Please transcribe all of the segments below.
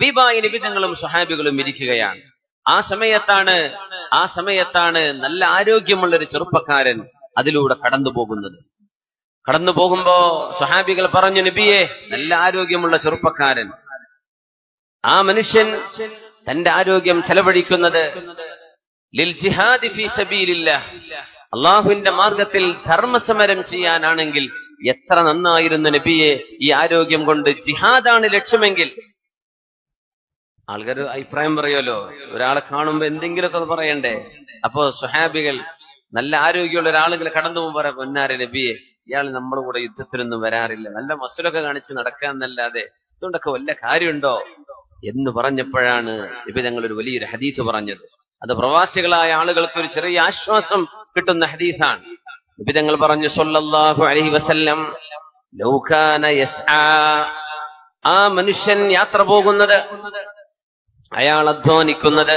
ഹബീബായ നിബിതങ്ങളും സ്വഹാബികളും ഇരിക്കുകയാണ്. ആ സമയത്താണ് ആ സമയത്താണ് നല്ല ആരോഗ്യമുള്ള ഒരു ചെറുപ്പക്കാരൻ അതിലൂടെ കടന്നു പോകുന്നത്. കടന്നു പോകുമ്പോ സ്വഹാബികൾ പറഞ്ഞു നബിയെ നല്ല ആരോഗ്യമുള്ള ചെറുപ്പക്കാരൻ. ആ മനുഷ്യൻ തന്റെ ആരോഗ്യം ചെലവഴിക്കുന്നത് ലിൽ അള്ളാഹുവിന്റെ മാർഗത്തിൽ ധർമ്മസമരം ചെയ്യാനാണെങ്കിൽ എത്ര നന്നായിരുന്നു നബിയെ ഈ ആരോഗ്യം കൊണ്ട്. ജിഹാദാണ് ലക്ഷ്യമെങ്കിൽ ആൾക്കാർ അഭിപ്രായം പറയുമല്ലോ. ഒരാളെ കാണുമ്പോ എന്തെങ്കിലുമൊക്കെ പറയണ്ടേ? അപ്പോ സുഹാബികൾ നല്ല ആരോഗ്യമുള്ള ഒരാളെങ്കിലും കടന്നു പോകുമ്പോ പറയാം പൊന്നാരെ നബിയെ ഇയാൾ നമ്മുടെ കൂടെ യുദ്ധത്തിനൊന്നും വരാറില്ല. നല്ല മസുലൊക്കെ കാണിച്ച് നടക്കാന്നല്ലാതെ ഇതുകൊണ്ടൊക്കെ വല്ല കാര്യമുണ്ടോ? എന്ന് പറഞ്ഞപ്പോഴാണ് നബി ഞങ്ങൾ ഒരു വലിയൊരു ഹദീസ് പറഞ്ഞത്. അത് പ്രവാസികളായ ആളുകൾക്ക് ഒരു ചെറിയ ആശ്വാസം കിട്ടുന്ന ഹദീസാണ്. നബി ഞങ്ങൾ പറഞ്ഞു സൊല്ലാഹു അലഹി വസല്ലം ലൗകാന ആ മനുഷ്യൻ യാത്ര പോകുന്നത് അയാൾ അധ്വാനിക്കുന്നത്.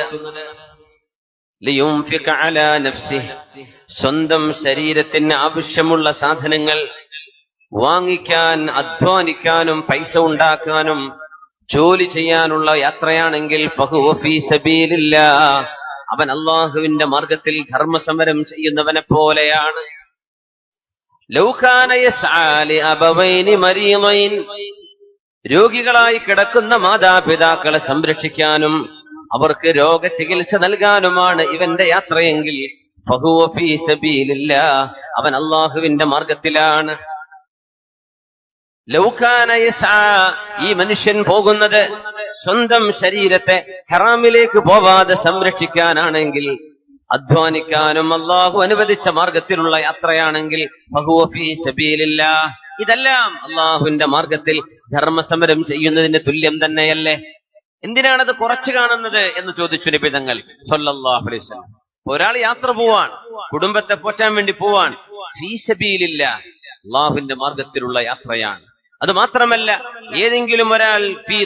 സ്വന്തം ശരീരത്തിന് ആവശ്യമുള്ള സാധനങ്ങൾ വാങ്ങിക്കാൻ അധ്വാനിക്കാനും പൈസ ഉണ്ടാക്കാനും ജോലി ചെയ്യാനുള്ള യാത്രയാണെങ്കിൽ. അവൻ അള്ളാഹുവിന്റെ മാർഗത്തിൽ ധർമ്മസമരം ചെയ്യുന്നവനെ പോലെയാണ് രോഗികളായി കിടക്കുന്ന മാതാപിതാക്കളെ സംരക്ഷിക്കാനും അവർക്ക് രോഗചികിത്സ നൽകാനുമാണ് ഇവന്റെ യാത്രയെങ്കിൽ. അവൻ അള്ളാഹുവിന്റെ മാർഗത്തിലാണ്. ഈ മനുഷ്യൻ പോകുന്നത് സ്വന്തം ശരീരത്തെ ഹറാമിലേക്ക് പോവാതെ സംരക്ഷിക്കാനാണെങ്കിൽ അധ്വാനിക്കാനും അള്ളാഹു അനുവദിച്ച മാർഗത്തിലുള്ള യാത്രയാണെങ്കിൽ. ഇതെല്ലാം അള്ളാഹുവിന്റെ മാർഗത്തിൽ ധർമ്മസമരം ചെയ്യുന്നതിന് തുല്യം തന്നെയല്ലേ? എന്തിനാണത് കുറച്ചു കാണുന്നത് എന്ന് ചോദിച്ചു നിബിതങ്ങൾ. വസല്ലം. ഒരാൾ യാത്ര പോവാൻ കുടുംബത്തെ പോറ്റാൻ വേണ്ടി പോവാൻ ഫീസബിയിലില്ല അള്ളാഹുവിന്റെ മാർഗത്തിലുള്ള യാത്രയാണ്. അത് മാത്രമല്ല ഏതെങ്കിലും ഒരാൾ ഫീ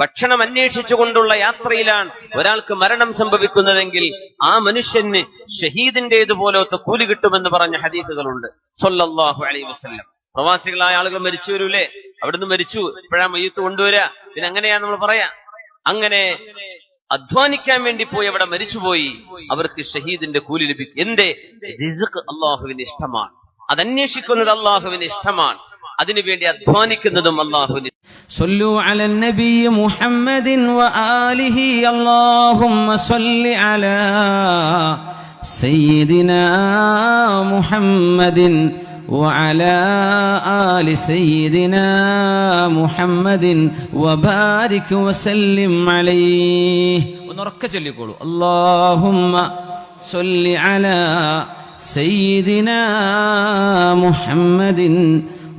ഭക്ഷണം അന്വേഷിച്ചുകൊണ്ടുള്ള യാത്രയിലാണ് ഒരാൾക്ക് മരണം സംഭവിക്കുന്നതെങ്കിൽ ആ മനുഷ്യന് ഷഹീദിന്റേതുപോലത്തെ കൂലി കിട്ടുമെന്ന് പറഞ്ഞ ഹദീസുകളുണ്ട്. സൊല്ലാഹു അലൈ വസല്ലം. പ്രവാസികളായ ആളുകൾ മരിച്ചു വരൂലേ? അവിടുന്ന് മരിച്ചു. ഇപ്പോഴാ മയ്യത്ത് കൊണ്ടുവരാ. പിന്നെ അങ്ങനെയാ നമ്മൾ പറയാ. അങ്ങനെ അധ്വാനിക്കാൻ വേണ്ടി പോയി അവിടെ മരിച്ചുപോയി. അവർക്ക് ഷഹീദിന്റെ കൂലി ലഭിക്കും. എന്റെ റിസ്ഖ് അള്ളാഹുവിന് ഇഷ്ടമാണ്. അതന്വേഷിക്കുന്നത് അള്ളാഹുവിന് ഇഷ്ടമാണ്. അതിനുവേണ്ടി അധ്വാനിക്കുന്നതും അള്ളാഹുവിന് صلوا على النبي محمد وآله اللهم صل على سيدنا محمد وعلى آل سيدنا محمد وبارك وسلم عليه ونركز اللي يقولوا اللهم صل على سيدنا محمد